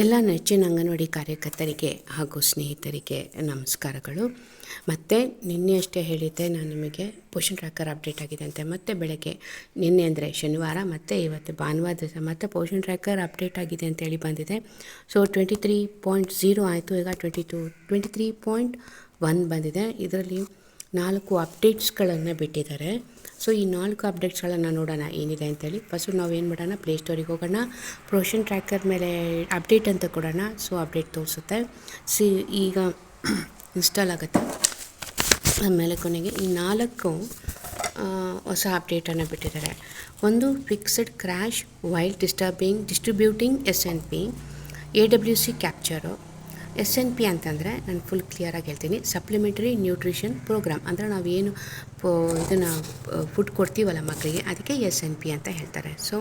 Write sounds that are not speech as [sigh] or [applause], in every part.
ಎಲ್ಲ ನೆಚ್ಚಿನ ಅಂಗನವಾಡಿ ಕಾರ್ಯಕರ್ತರಿಗೆ ಹಾಗೂ ಸ್ನೇಹಿತರಿಗೆ ನಮಸ್ಕಾರಗಳು. ಮತ್ತು ನಿನ್ನೆ ಅಷ್ಟೇ ಹೇಳಿದ್ದೆ, ನಾನು ನಿಮಗೆ ಪೋಷನ್ ಟ್ರ್ಯಾಕರ್ ಅಪ್ಡೇಟ್ ಆಗಿದೆ ಅಂತೆ. ಮತ್ತೆ ಬೆಳಗ್ಗೆ, ನಿನ್ನೆ ಅಂದರೆ ಶನಿವಾರ, ಮತ್ತು ಇವತ್ತು ಭಾನುವಾರ ದಿವಸ ಮತ್ತೆ ಪೋಷನ್ ಟ್ರ್ಯಾಕರ್ ಅಪ್ಡೇಟ್ ಆಗಿದೆ ಅಂತೇಳಿ ಬಂದಿದೆ. So twenty three point zero ಆಯಿತು. ಈಗ twenty two twenty three point one ಬಂದಿದೆ. ಇದರಲ್ಲಿ ನಾಲ್ಕು ಅಪ್ಡೇಟ್ಸ್ಗಳನ್ನು ಬಿಟ್ಟಿದ್ದಾರೆ. ಸೊ, ಈ ನಾಲ್ಕು ಅಪ್ಡೇಟ್ಸ್ಗಳನ್ನು ನೋಡೋಣ ಏನಿದೆ ಅಂತೇಳಿ. ಫಸ್ಟು ನಾವು ಏನು ಮಾಡೋಣ ಪ್ಲೇಸ್ಟೋರಿಗೆ ಹೋಗೋಣ. ಪ್ರೋಷನ್ ಟ್ರ್ಯಾಕರ್ ಮೇಲೆ ಅಪ್ಡೇಟ್ ಅಂತ ಕೊಡೋಣ. ಸೊ, ಅಪ್ಡೇಟ್ ತೋರಿಸುತ್ತೆ. ಸಿ, ಈಗ ಇನ್ಸ್ಟಾಲ್ ಆಗುತ್ತೆ. ಆಮೇಲೆ ಕೊನೆಗೆ ಈ ನಾಲ್ಕು ಹೊಸ ಅಪ್ಡೇಟನ್ನು ಬಿಟ್ಟಿದ್ದಾರೆ. ಒಂದು, fixed crash, wild disturbing, distributing S N P, A W C capture. S N P ಅಂತಂದರೆ ನಾನು ಫುಲ್ ಕ್ಲಿಯರಾಗಿ ಹೇಳ್ತೀನಿ. ಸಪ್ಲಿಮೆಂಟರಿ ನ್ಯೂಟ್ರಿಷನ್ ಪ್ರೋಗ್ರಾಮ್ ಅಂದರೆ ನಾವು ಏನು ಇದನ್ನು ಫುಡ್ ಕೊಡ್ತೀವಲ್ಲ ಮಕ್ಕಳಿಗೆ ಅದಕ್ಕೆ ಎಸ್ ಎನ್ ಪಿ ಅಂತ ಹೇಳ್ತಾರೆ. ಸೊ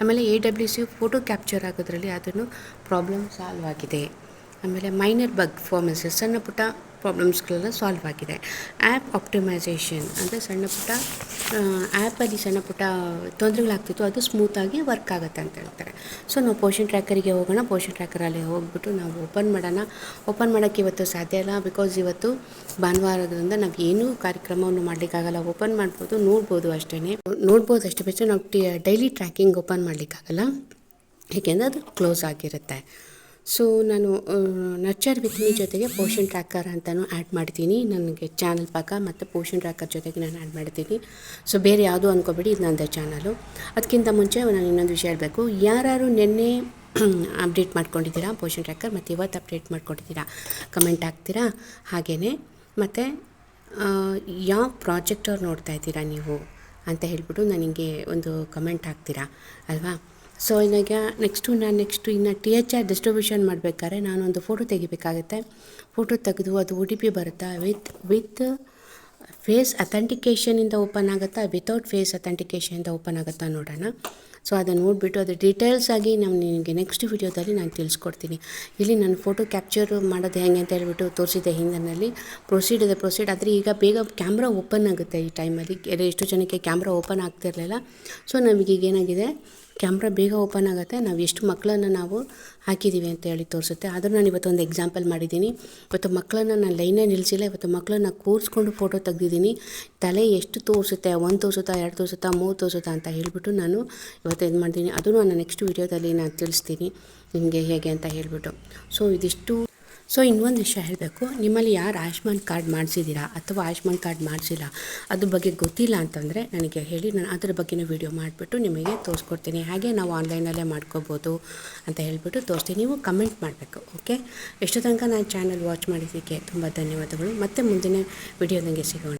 ಆಮೇಲೆ A W C photo capture ಆಗೋದ್ರಲ್ಲಿ ಅದನ್ನು ಪ್ರಾಬ್ಲಮ್ ಸಾಲ್ವ್ ಆಗಿದೆ. ಆಮೇಲೆ ಮೈನರ್ ಬಗ್ ಫಾರ್ಮೆನ್ಸ್ ಸಣ್ಣ ಪುಟ್ಟ ಪ್ರಾಬ್ಲಮ್ಸ್ಗಳೆಲ್ಲ ಸಾಲ್ವ್ ಆಗಿದೆ. ಆ್ಯಪ್ ಆಪ್ಟಿಮೈಸೇಷನ್ ಅಂದರೆ ಸಣ್ಣ ಪುಟ್ಟ ಆ್ಯಪಲ್ಲಿ ಸಣ್ಣ ಪುಟ್ಟ ತೊಂದರೆಗಳಾಗ್ತಿತ್ತು, ಅದು ಸ್ಮೂತಾಗಿ ವರ್ಕ್ ಆಗುತ್ತೆ ಅಂತ ಹೇಳ್ತಾರೆ. ಸೊ ನಾವು ಪೋಷನ್ ಟ್ರ್ಯಾಕರಿಗೆ ಹೋಗೋಣ ಪೋಷನ್ ಟ್ರ್ಯಾಕರಲ್ಲಿ ಹೋಗ್ಬಿಟ್ಟು ನಾವು ಓಪನ್ ಮಾಡೋಣ. ಓಪನ್ ಮಾಡೋಕ್ಕೆ ಇವತ್ತು ಸಾಧ್ಯ ಇಲ್ಲ ಬಿಕಾಸ್ ಇವತ್ತು ಭಾನುವಾರದಿಂದ ನಾವು ಏನೂ ಕಾರ್ಯಕ್ರಮವನ್ನು ಮಾಡಲಿಕ್ಕಾಗಲ್ಲ. ಓಪನ್ ಮಾಡ್ಬೋದು, ನೋಡ್ಬೋದು ಅಷ್ಟೇ ನೋಡ್ಬೋದು ಅಷ್ಟೇ ಬಿಟ್ಟು ನಾವು ಡೈಲಿ ಟ್ರ್ಯಾಕಿಂಗ್ ಓಪನ್ ಮಾಡಲಿಕ್ಕಾಗಲ್ಲ. ಏಕೆಂದರೆ ಅದು ಕ್ಲೋಸ್ ಆಗಿರುತ್ತೆ. ಸೊ ನಾನು ನಚ್ಚರ್ ವಿತ್ ಮೀ ಜೊತೆಗೆ ಪೋಷನ್ ಟ್ರ್ಯಾಕರ್ ಅಂತಲೂ ಆ್ಯಡ್ ಮಾಡ್ತೀನಿ. ನನಗೆ ಚಾನಲ್ ಪಾಕ ಮತ್ತು ಪೋಷನ್ ಟ್ರ್ಯಾಕರ್ ಜೊತೆಗೆ ನಾನು ಆ್ಯಡ್ ಮಾಡ್ತೀನಿ. ಸೊ ಬೇರೆ ಯಾವುದೂ ಅಂದ್ಕೋಬೇಡಿ ಇದು ನನ್ನದೇ ಚಾನಲು ಅದಕ್ಕಿಂತ ಮುಂಚೆ ನಾನು ಇನ್ನೊಂದು ವಿಷಯ ಹೇಳಬೇಕು. ಯಾರು ನಿನ್ನೆ ಅಪ್ಡೇಟ್ [clears throat] ಮಾಡ್ಕೊಂಡಿದ್ದೀರಾ ಪೋಷನ್ ಟ್ರ್ಯಾಕರ್ ಮತ್ತು ಇವತ್ತು ಅಪ್ಡೇಟ್ ಮಾಡ್ಕೊಂಡಿದ್ದೀರಾ ಕಮೆಂಟ್ ಹಾಕ್ತೀರಾ? ಹಾಗೆಯೇ ಮತ್ತು ಯಾವ ಪ್ರಾಜೆಕ್ಟವ್ರು ನೋಡ್ತಾ ಇದ್ದೀರಾ ನೀವು? ಅಂತ ಹೇಳ್ಬಿಟ್ಟು ನನಗೆ ಒಂದು ಕಮೆಂಟ್ ಹಾಕ್ತೀರಾ? ಅಲ್ವಾ? ಸೊ ಇನ್ನಾಗ ನೆಕ್ಸ್ಟು ನಾನು ನೆಕ್ಸ್ಟು ಇನ್ನು ಟಿ ಎಚ್ ಆರ್ ಡಿಸ್ಟ್ರಿಬ್ಯೂಷನ್ ಮಾಡಬೇಕಾದ್ರೆ ನಾನೊಂದು ಫೋಟೋ ತೆಗಿಬೇಕಾಗುತ್ತೆ. ಫೋಟೋ ತೆಗೆದು ಅದು ಒ ಟಿ ಪಿ ಬರುತ್ತಾ ವಿತ್ ವಿತ್ ಫೇಸ್ ಅಥೆಂಟಿಕೇಷನಿಂದ ಓಪನ್ ಆಗುತ್ತಾ ವಿತೌಟ್ ಫೇಸ್ ಅಥೆಂಟಿಕೇಷನಿಂದ ಓಪನ್ ಆಗುತ್ತಾ ನೋಡೋಣ. ಸೊ ಅದನ್ನು ನೋಡಿಬಿಟ್ಟು ಅದು ಡೀಟೇಲ್ಸ್ ಆಗಿ ನಾನು ನಿಮಗೆ ನೆಕ್ಸ್ಟ್ ವಿಡಿಯೋದಲ್ಲಿ ನಾನು ತಿಳಿಸ್ಕೊಡ್ತೀನಿ. ಇಲ್ಲಿ ನಾನು ಫೋಟೋ ಕ್ಯಾಪ್ಚರ್ ಮಾಡೋದು ಹೆಂಗೆ ಅಂತ ಹೇಳ್ಬಿಟ್ಟು ತೋರಿಸಿದೆ ಹಿಂದಿನಲ್ಲಿ. ಪ್ರೊಸೀಡ್ ಇದೆ ಪ್ರೊಸೀಡ್ ಆದರೆ ಈಗ ಬೇಗ ಕ್ಯಾಮ್ರಾ ಓಪನ್ ಆಗುತ್ತೆ ಈ ಟೈಮಲ್ಲಿ ಎಷ್ಟು ಜನಕ್ಕೆ ಕ್ಯಾಮ್ರಾ ಓಪನ್ ಆಗ್ತಿರಲಿಲ್ಲ. ಸೊ ನಮಗೀಗ ಏನಾಗಿದೆ ಕ್ಯಾಮ್ರಾ ಬೇಗ ಓಪನ್ ಆಗುತ್ತೆ. ನಾವು ಎಷ್ಟು ಮಕ್ಕಳನ್ನು ನಾವು ಹಾಕಿದ್ದೀವಿ ಅಂತ ಹೇಳಿ ತೋರಿಸುತ್ತೆ. ಆದರೂ ನಾನು ಇವತ್ತು ಒಂದು ಎಕ್ಸಾಂಪಲ್ ಮಾಡಿದ್ದೀನಿ. ಇವತ್ತು ಮಕ್ಕಳನ್ನು ನಾನು ಲೈನೇ ನಿಲ್ಲಿಸಿಲ್ಲ ಇವತ್ತು ಮಕ್ಕಳನ್ನ ಕೂರಿಸ್ಕೊಂಡು ಫೋಟೋ ತೆಗ್ದಿದ್ದೀನಿ. ತಲೆ ಎಷ್ಟು ತೋರಿಸುತ್ತೆ? ಒಂದು ತೋರಿಸುತ್ತಾ, ಎರಡು ತೋರಿಸುತ್ತಾ, ಮೂರು ತೋರಿಸುತ್ತಾ ಅಂತ ಹೇಳಿಬಿಟ್ಟು ನಾನು ಇವತ್ತು ಇದು ಮಾಡ್ತೀನಿ. ಅದನ್ನು ನಾನು ನೆಕ್ಸ್ಟ್ ವೀಡಿಯೋದಲ್ಲಿ ನಾನು ತಿಳಿಸ್ತೀನಿ ನಿಮಗೆ ಹೇಗೆ ಅಂತ ಹೇಳಿಬಿಟ್ಟು. ಸೊ ಇದಿಷ್ಟು ಸೊ ಇನ್ನೊಂದು ವಿಷಯ ಹೇಳಬೇಕು. ನಿಮ್ಮಲ್ಲಿ ಯಾರು ಆಯುಷ್ಮಾನ್ ಕಾರ್ಡ್ ಮಾಡಿಸಿದ್ದೀರಾ ಅಥವಾ ಆಯುಷ್ಮಾನ್ ಕಾರ್ಡ್ ಮಾಡಿಸಿಲ್ಲ, ಅದ್ರ ಬಗ್ಗೆ ಗೊತ್ತಿಲ್ಲ ಅಂತಂದರೆ ನನಗೆ ಹೇಳಿ, ನಾನು ಅದ್ರ ಬಗ್ಗೆನೂ ವಿಡಿಯೋ ಮಾಡಿಬಿಟ್ಟು ನಿಮಗೆ ತೋರಿಸ್ಕೊಡ್ತೀನಿ. ಹಾಗೆ ನಾವು ಆನ್ಲೈನಲ್ಲೇ ಮಾಡ್ಕೋಬೋದು ಅಂತ ಹೇಳಿಬಿಟ್ಟು ತೋರಿಸ್ತೀನಿ. ನೀವು ಕಮೆಂಟ್ ಮಾಡಬೇಕು ಓಕೆ ಎಷ್ಟು ತನಕ ನಾನು ಚಾನಲ್ ವಾಚ್ ಮಾಡಿದ್ದಕ್ಕೆ ತುಂಬ ಧನ್ಯವಾದಗಳು. ಮತ್ತೆ ಮುಂದಿನ ವಿಡಿಯೋದಂಗೆ ಸಿಗೋಣ.